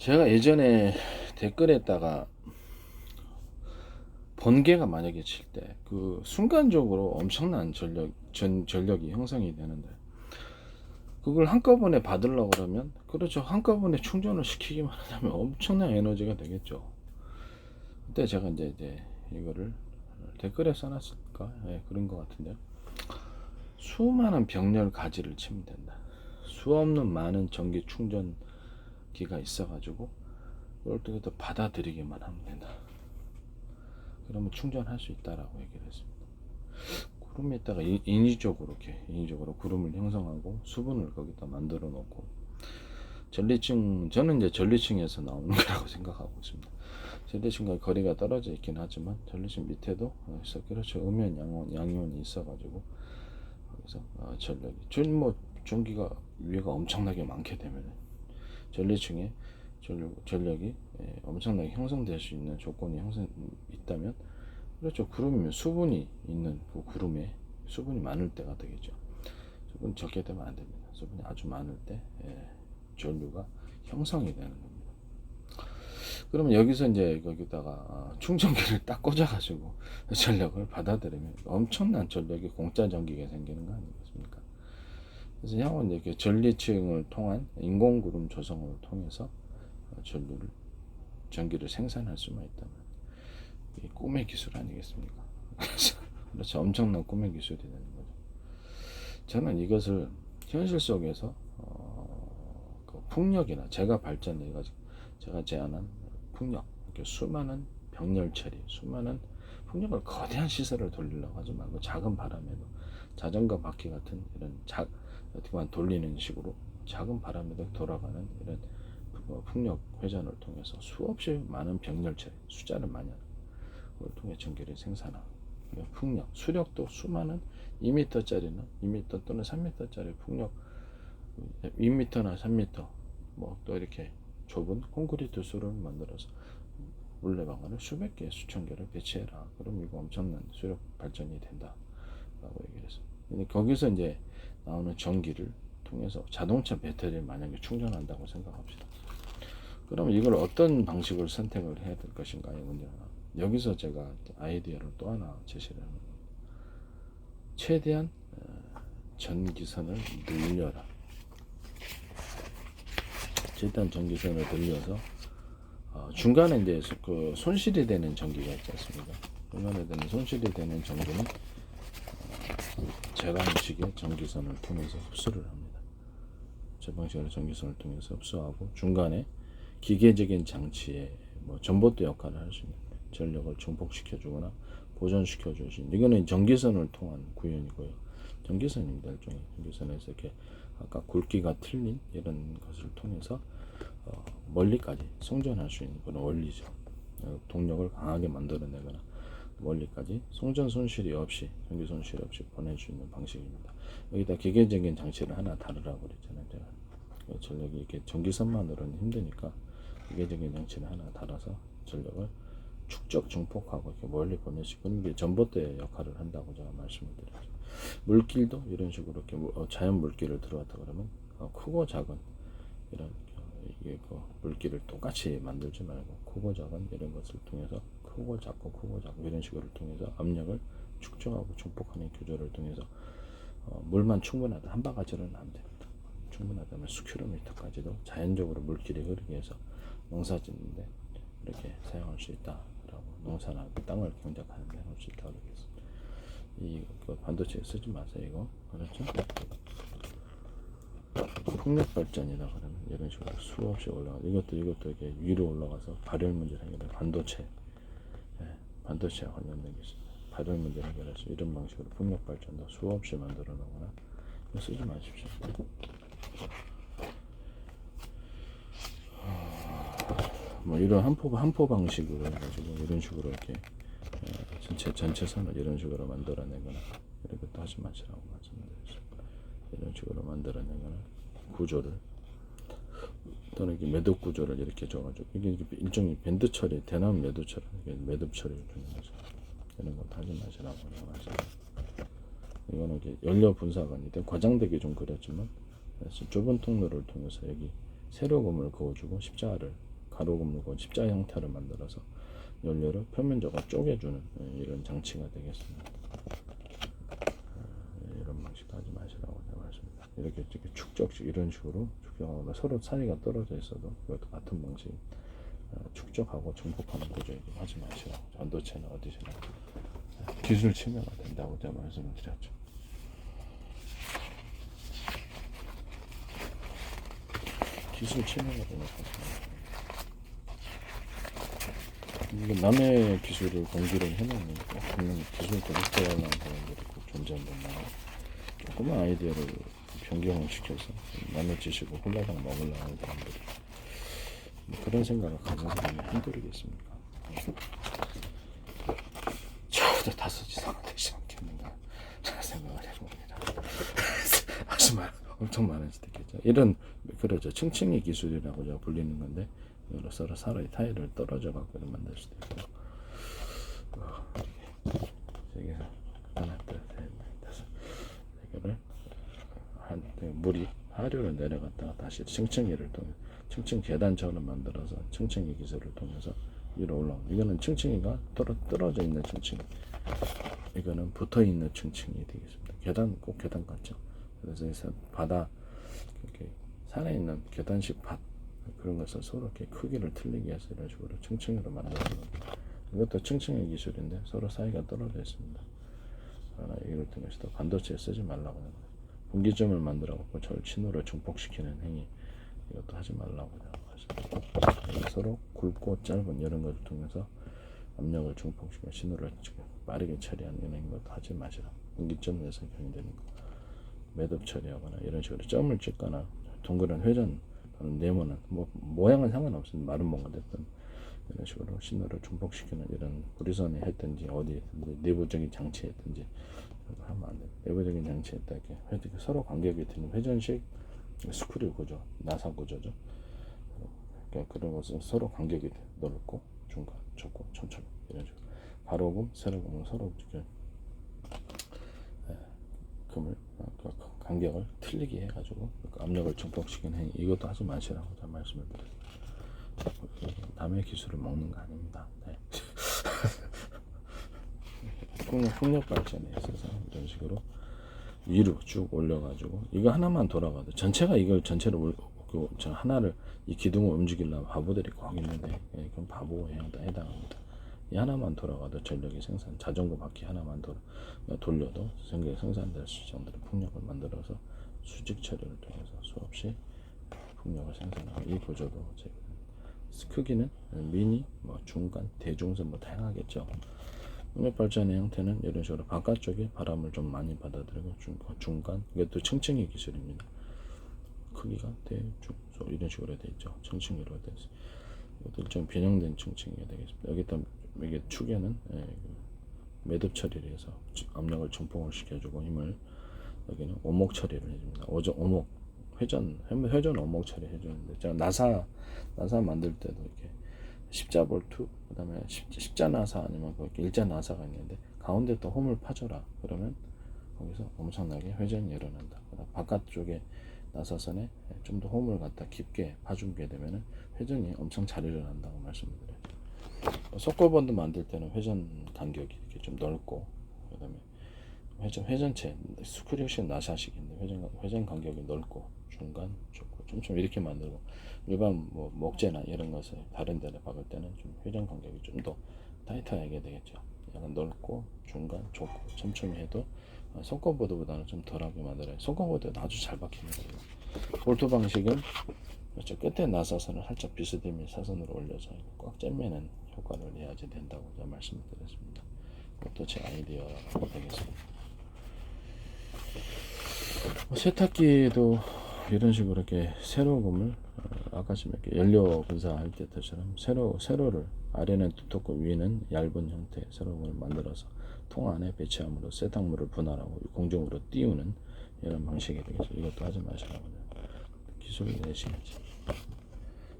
제가 예전에 댓글에다가 번개가 만약에 칠 때 그 순간적으로 엄청난 전력 전 전력이 형성이 되는데 그걸 한꺼번에 받으려고 그러면 그렇죠 한꺼번에 충전을 시키기만 하면 엄청난 에너지가 되겠죠. 그때 제가 이제 이제 이거를 댓글에 써놨을까 예, 그런 것 같은데 수많은 병렬 가지를 치면 된다. 수 없는 많은 전기 충전 기가 있어가지고 그걸 또또 받아들이기만 하면 된다. 그러면 충전할 수 있다라고 얘기를 했습니다. 구름에다가 인- 인위적으로 이렇게 인위적으로 구름을 형성하고 수분을 거기다 만들어 놓고 전리층 저는 이제 전리층에서 나오는 거라고 생각하고 있습니다. 전리층과 거리가 떨어져 있긴 하지만 전리층 밑에도 그래서 그렇죠 음연 양원 양이온이 있어가지고 거기서 어, 전력이 전뭐 전기가 위가 엄청나게 많게 되면 전리층에 전력, 전력이 예, 엄청나게 형성될 수 있는 조건이 형성 있다면 그렇죠. 구름이면 수분이 있는 그 구름에 수분이 많을 때가 되겠죠. 수분 적게 되면 안 됩니다. 수분이 아주 많을 때 예, 전류가 형성이 되는 겁니다. 그러면 여기서 이제 거기다가 어, 충전기를 딱 꽂아가지고 전력을 받아들이면 엄청난 전력이 공짜 전기가 생기는 거 아니겠습니까? 그래서 향후 그 전리층을 통한 인공구름 조성을 통해서 어, 전류를 전기를 생산할 수만 있다면 이게 꿈의 기술 아니겠습니까? 그렇죠 엄청난 꿈의 기술이 되는 거죠. 저는 이것을 현실 속에서 어, 그 풍력이나 제가 발전해 가지고 제가 제안한 풍력 이렇게 수많은 병렬 처리, 수많은 풍력을 거대한 시설을 돌리려고 하지 말고 작은 바람에도 자전거 바퀴 같은 이런 작 어떻게 보면 돌리는 식으로 작은 바람에도 돌아가는 이런 어, 풍력 회전을 통해서 수없이 많은 병렬 처리 숫자를 많이 그걸 통해 전기를 생산하고 풍력 수력도 수많은 2m짜리는 2m 또는 3m짜리 풍력 2m나 3m 뭐 또 이렇게 좁은 콘크리트 수를 만들어서 물레방아를 수백 개, 수천 개를 배치해라. 그럼 이거 엄청난 수력 발전이 된다. 라고 얘기를 했어요. 근데 거기서 이제 나오는 전기를 통해서 자동차 배터리를 만약에 충전한다고 생각합시다. 그러면 이걸 어떤 방식으로 선택을 해야 될 것인가 이 문제가 여기서 제가 아이디어를 또 하나 제시를 하는 거예요. 최대한 어, 전기선을 늘려라. 최대한 전기선을 늘려서 어, 중간에 이제 소- 그 손실이 되는 전기가 있지 않습니까? 중간에 되는 손실이 되는 전기는 어, 제 방식의 전기선을 통해서 흡수를 합니다. 제 방식으로 전기선을 통해서 흡수하고 중간에 기계적인 장치에 뭐 전봇대 역할을 할 수 있는 전력을 증폭시켜 주거나 보존시켜 주신 이거는 전기선을 통한 구현이고요. 전기선입니다. 일종의 전기선에서 이렇게 아까 굵기가 틀린 이런 것을 통해서 어, 멀리까지 송전할 수 있는 그런 원리죠. 어, 동력을 강하게 만들어내거나 멀리까지 송전 손실이 없이 전기 손실 없이 있는 방식입니다. 여기다 기계적인 장치를 하나 다르라고 그랬잖아요. 제가 그 전력이 이렇게 전기선만으로는 힘드니까 기계적인 장치를 하나 달아서 전력을 축적 증폭하고 이렇게 멀리 보낼 수 있고 이게 전봇대 역할을 한다고 제가 말씀을 드렸죠. 물길도 이런 식으로 이렇게 물- 어, 자연 물길을 들어왔다 그러면 어, 크고 작은 이런 어, 이게 그 물길을 똑같이 만들지 말고 크고 작은 이런 것을 통해서 크고 작고 크고 작고 이런 식으로 통해서 압력을 축적하고 증폭하는 구조를 통해서 어, 물만 충분하다 한 바가지는 안 됩니다. 충분하다면 수킬로미터까지도 자연적으로 물길이 흐르게 해서 농사 짓는데 이렇게 사용할 수 있다라고 농사나 그 땅을 경작하는 데 할 수 있다고 그러겠습니다. 이그 반도체 쓰지 마세요 이거 그렇죠? 풍력 발전이라 그러면 이런 식으로 수없이 올라가 이것도 이것도 이렇게 위로 올라가서 발열 문제를 해결해 반도체 예, 반도체와 관련된 게 있습니다. 발열 문제를 해결할 수 이런 방식으로 풍력 발전도 수없이 만들어 놓거나 쓰지 마십시오. 뭐 이런 한포 한포 방식으로 해가지고 이런 식으로 이렇게 예, 전체 전체 선을 이런 식으로 만들어내거나 이런 것도 하지 마시라고 말씀드렸습니다. 이런 식으로 만들어내거나 구조를 또는 이렇게 매듭 구조를 이렇게 줘가지고 이게 일종의 밴드 처리, 대나무 매듭처럼 이게 매듭 처리를 주는 거죠. 이런 것도 하지 마시라고 말씀드렸습니다. 이거는 이게 연료 분사관이든 과장되게 좀 그렸지만 좁은 통로를 통해서 여기 세로금을 그어주고 십자가를 가로금 놓고 십자 형태를 만들어서 연료를 표면적으로 쪼개주는 예, 이런 장치가 되겠습니다. 예, 이런 방식도 하지 마시라고 제가 말씀드립니다. 이렇게 이렇게 축적식 이런 식으로 축적하고 서로 사이가 떨어져 있어도 이것도 같은 방식 어, 축적하고 중복하는 구조이고 하지 마시라고 전도체는 어디서나 예, 기술 침해가 된다고 제가 말씀을 드렸죠. 기술 침해가 되니까 이게 남의 기술을 공개를 해놓으면 분명 기술 도둑질하는 사람들이 꼭 존재한단 말이야 조그만 아이디어를 변경을 시켜서 지식을 홀라당 먹으려고 하는 사람들이 뭐 그런 생각을 가진 사람이 한둘이겠습니까? 저도 다섯 이상은 되지 않겠는가 저는 생각을 해봅니다. 많, 엄청 많은 있겠죠? 이런 그러죠. 층층이 기술이라고 제가 불리는 건데 여러 서로 사람이 타일을 떨어져 갖고 만들 수도 있고. 어, 여기서 하나 둘셋넷 다섯 이거를 한 물이 하류를 내려갔다가 다시 층층이를 통해 층층 계단처럼 만들어서 층층이 기술을 통해서 위로 올라오는 이거는 층층이가 떨어, 떨어져 있는 층층 이거는 붙어 있는 층층이 되겠습니다 계단 꼭 계단 같죠 그래서 여기서 바다 이렇게 산에 있는 계단식 밭 그런 것을 서로 이렇게 크기를 틀리게 해서 이런 식으로 층층으로 겁니다. 이것도 층층의 기술인데 서로 사이가 떨어져 있습니다. 하나 이걸 통해서도 반도체 쓰지 말라고 하는 거예요. 분기점을 만들어 갖고 절친으로 중폭시키는 행위 이것도 하지 말라고 하십니다. 서로 굵고 짧은 이런 것을 통해서 압력을 중폭시키는 신호를 빠르게 처리하는 이런 것도 하지 마시라. 분기점 경되는 거. 매듭 처리하거나 이런 식으로 점을 찍거나 동그란 회전 또는 네모난 뭐 모양은 상관없습니다. 마른 뭔가 됐든 이런 식으로 신호를 중복시키는 이런 구리선에 했든지 어디 내부적인 장치에 했든지 하면 안 돼요. 내부적인 장치에다 이렇게 회전, 서로 간격이 되는 회전식 스크류 구조, 나사 구조죠. 그러니까 그런 것은 서로 간격이 넓고 중간, 좁고 촘촘 이런 식으로 가로금, 세로금은 서로 이렇게 예, 금을 어, 그 간격을 틀리게 해가지고 그 압력을 증폭시키는 행위 이것도 하지 마시라고 제가 말씀을 드렸습니다. 남의 기술을 먹는 거 아닙니다. 네. 풍력, 풍력 발전에 있어서 이런 식으로 위로 쭉 올려가지고 이거 하나만 돌아가도 전체가 이걸 전체를 올, 그, 저 하나를 이 기둥을 움직이려면 바보들이 꼭 있는데 예, 그건 바보에 해당합니다. 이 하나만 돌아가도 전력이 생산 자전거 바퀴 하나만 돌, 돌려도 전력이 생산될 수 정도의 풍력을 만들어서 수직 처리를 통해서 수없이 풍력을 생산하고 이 구조도 지금 크기는 미니, 뭐 중간, 대중선 뭐 다양하겠죠. 풍력 발전의 형태는 이런 식으로 바깥쪽에 바람을 좀 많이 받아들이고 중, 중간 이것도 층층이 기술입니다. 크기가 소 이런 식으로 되어 있죠. 층층이로 되어 있어요. 이것도 일종 변형된 층층이가 되겠습니다. 여기다 이게 축에는 예, 그 매듭 처리를 해서 압력을 증폭을 시켜주고 힘을 여기는 오목 처리를 해줍니다. 오저, 오목 회전 회전 오목 처리 해주는데 제가 나사 나사 만들 때도 이렇게 십자 볼트 그다음에 십, 십자 나사 아니면 그 일자 나사가 있는데 가운데 또 홈을 파줘라 그러면 거기서 엄청나게 회전이 일어난다. 그다음 바깥쪽에 나사선에 좀 더 홈을 갖다 깊게 파주게 되면은 회전이 엄청 잘 일어난다고 말씀드려요. 속골본드 만들 때는 회전 간격이 이렇게 좀 넓고 그다음에 회전 회전체 스크류식 나사식인데 회전 회전 간격이 넓고 중간 좁고 좀좀 이렇게 만들고 일반 뭐 목재나 이런 것을 다른 데를 박을 때는 좀 회전 간격이 좀 더 타이트하게 되겠죠. 약간 넓고 중간 좁고 촘촘히 해도 속건보드보다는 좀 덜하게 만들어요. 속건보드는 아주 잘 박힙니다. 볼트 방식은 그렇죠. 끝에 나사선을 살짝 비스듬히 사선으로 올려서 꽉 잼매는 효과를 내야지 된다고 제가 말씀을 드렸습니다. 그것도 제 아이디어가 되겠습니다. 뭐 세탁기도 이런 식으로 이렇게 세로금을 어, 아까 좀 이렇게 연료 분사할 때처럼 세로 세로를 아래는 두텁고 위는 얇은 형태의 세로금을 만들어서 통 안에 배치함으로 세탁물을 분할하고 공정으로 띄우는 이런 방식이 되겠죠. 이것도 하지 마시라고요. 기술을 내시야지.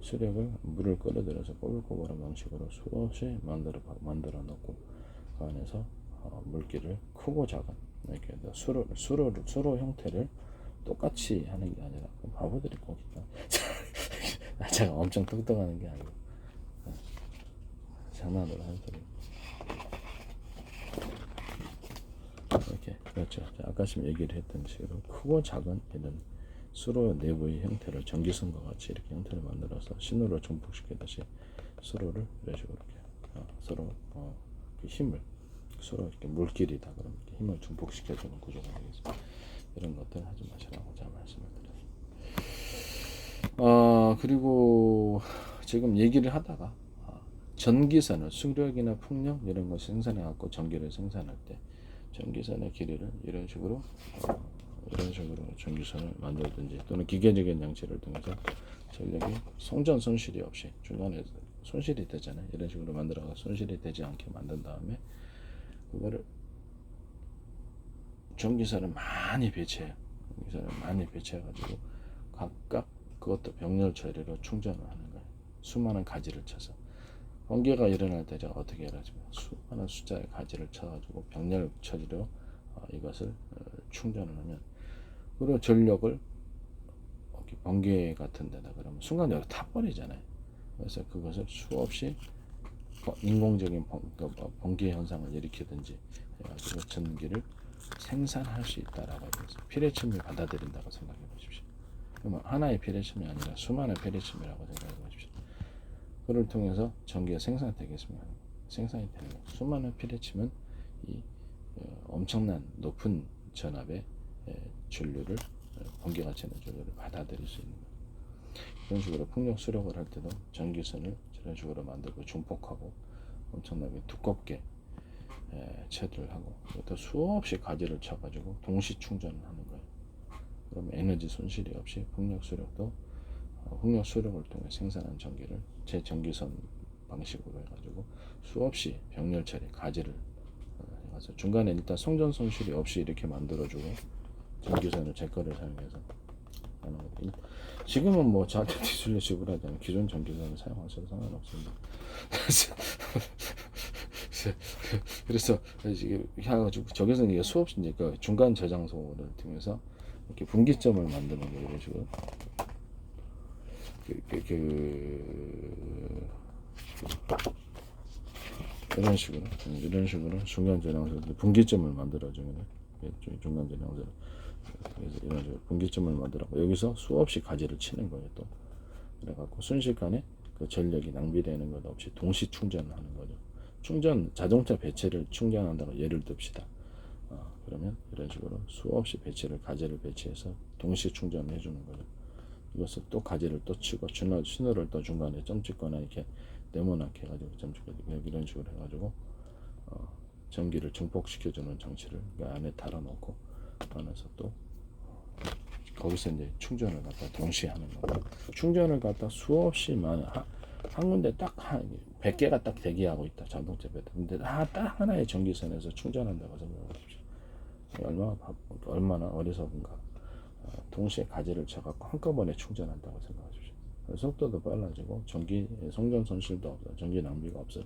수력을 물을 끌어들여서 꼬불꼬불한 방식으로 수없이 만들어 만들어 놓고 그 안에서 어, 물기를 크고 작은 이렇게 수로 수로 수로 형태를 똑같이 하는 게 아니라 바보들이 꼭 있다. 제가 엄청 똑똑하는 게 아니고 장난으로 하는 소리. 이렇게 그렇죠. 자, 아까 지금 얘기를 했던 식으로 크고 작은 이런 수로 내부의 형태를 전기선과 같이 이렇게 형태를 만들어서 신호를 증폭시키듯이 수로를 이런 식으로 이렇게 어, 서로 어, 그 힘을 서로 이렇게 물길이다 그러면 이렇게 힘을 증폭시켜 주는 구조가 되겠습니다. 이런 것들 하지 마시라고 제가 말씀을 드렸습니다. 어 그리고 지금 얘기를 하다가 어, 전기선을 수력이나 풍력 이런 거 생산해 갖고 전기를 생산할 때 전기선의 길이를 이런 식으로 어, 이런 식으로 전기선을 만들든지 또는 기계적인 장치를 통해서 전력이 송전 손실이 없이 중간에 손실이 되잖아요. 이런 식으로 만들어서 손실이 되지 않게 만든 다음에 그거를 전기선을 많이 배치해요. 전기선을 많이 배치해가지고 각각 그것도 병렬 처리로 충전을 하는 거예요. 수많은 가지를 쳐서 번개가 일어날 때 제가 어떻게 해라지면 수많은 숫자의 가지를 쳐가지고 병렬 처리로 어, 이것을 어, 충전을 하면 그리고 전력을 번개 같은 데다 그러면 순간적으로 타버리잖아요. 그래서 그것을 수없이 번- 인공적인 번, 그뭐 번개 현상을 일으키든지 해가지고 전기를 생산할 수 있다라고 해서 피레침을 받아들인다고 생각해 보십시오. 그러면 하나의 피레침이 아니라 수많은 피레침이라고 생각해 보십시오. 그를 통해서 전기가 생산되겠습니다. 생산이 되는 거예요. 수많은 피레침은 이 어, 엄청난 높은 전압의 에, 전류를 어, 번개가 치는 전류를 받아들일 수 있는 거예요. 이런 식으로 풍력 수력을 할 때도 전기선을 이런 식으로 만들고 중폭하고 엄청나게 두껍게 에, 채를 하고 또 수없이 가지를 쳐가지고 동시 충전을 하는 거예요. 그러면 에너지 손실이 없이 풍력 수력도 어, 풍력 수력을 통해 생산한 전기를 제 전기선 방식으로 해가지고 수없이 병렬 처리 가지를 어, 해가서 중간에 일단 송전 손실이 없이 이렇게 만들어주고 전기선을 제 거를 사용해서 하는 거거든요. 지금은 뭐 저한테 기술료 지불하자면 기존 전기선을 사용하셔도 상관없습니다. 그래서 이게 해가지고 저기서 수없이 이제 그 중간 저장소를 통해서 이렇게 분기점을 만드는 거예요. 이런 식으로. 그, 그, 그, 이런 식으로 이런 식으로 중간 저장소 분기점을 만들어주면 중간 저장소 그래서 이런 식으로 분기점을 만들었고 여기서 수없이 가지를 치는 거예요 또 그래갖고 순식간에 그 전력이 낭비되는 것 없이 동시 충전을 하는 거죠 충전 자동차 배치를 충전한다고 예를 듭시다. 어, 그러면 이런 식으로 수없이 배치를 가지를 배치해서 동시 충전을 해주는 거죠. 이것을 또 가지를 또 치고 신호, 신호를 또 중간에 점 찍거나 이렇게 네모나게 해가지고 점 찍고 이런 식으로 해가지고 어, 전기를 증폭시켜주는 장치를 그 안에 달아놓고 안에서 또 거기서 이제 충전을 갖다 동시에 하는 거고 충전을 갖다 수없이 많은 한, 한 군데 딱한 100개가 딱 대기하고 있다 자동차 배터리 근데 다딱 하나의 전기선에서 충전한다고 생각하십시오. 얼마나 바, 얼마나 어리석은가. 어, 동시에 가지를 쳐갖고 한꺼번에 충전한다고 생각하십시오. 속도도 빨라지고 전기 송전 손실도 없어 전기 낭비가 없어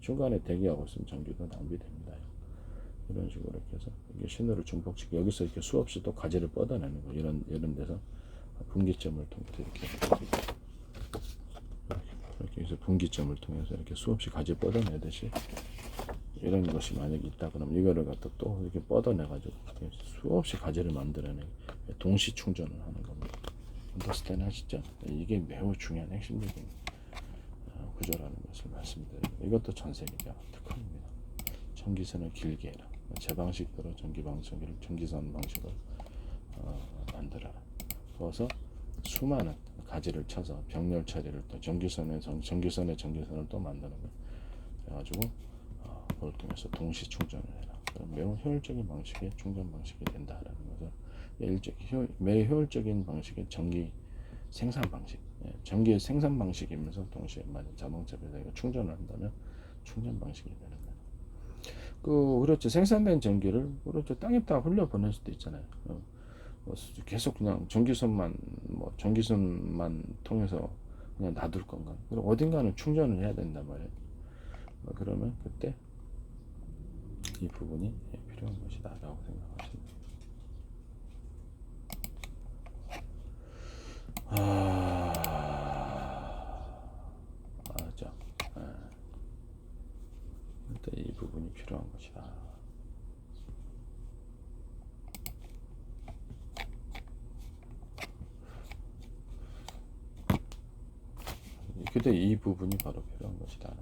중간에 대기하고 있으면 전기도 낭비됩니다. 이런 식으로 이렇게 해서 이게 신호를 중폭시켜 여기서 이렇게 수없이 또 가지를 뻗어내는 거 이런 이런 데서 분기점을 통해서 이렇게 이렇게 해서 분기점을 통해서 이렇게 수없이 가지 뻗어내듯이 이런 것이 만약에 있다 그러면 이거를 갖다 또 이렇게 뻗어내 가지고 수없이 가지를 만들어내 동시 충전을 하는 겁니다. 언더스탠 하시죠? 이게 매우 중요한 핵심적인 어, 구조라는 것을 말씀드립니다. 이것도 전 세계적 특허입니다. 전기선을 길게 해라. 제 방식대로 전기 방송기를 전기선 방식을 어, 만들어라. 그래서 수많은 가지를 쳐서 병렬 처리를 또 전기선에 전, 전기선에 전기선을 또 만드는 거. 그래가지고 어, 그걸 통해서 동시 충전을 해라. 매우 효율적인 방식의 충전 방식이 된다라는 거죠. 일적 효, 매우 효율적인 방식의 전기 생산 방식. 예, 전기의 생산 방식이면서 동시에 만약 자동차 배터리가 충전을 한다면 충전 방식이 되는 거예요. 그 그렇죠 생산된 전기를 그렇죠 땅에다 흘려 보낼 수도 있잖아요. 어, 계속 그냥 전기선만 뭐 전기선만 통해서 그냥 놔둘 건가? 그럼 어딘가는 충전을 해야 된단 말이에요. 어, 그러면 그때 이 부분이 필요한 것이다라고 생각하시면 돼요. 아, 맞죠. 예. 것이다. 그때 이 부분이 바로 필요한 것이다.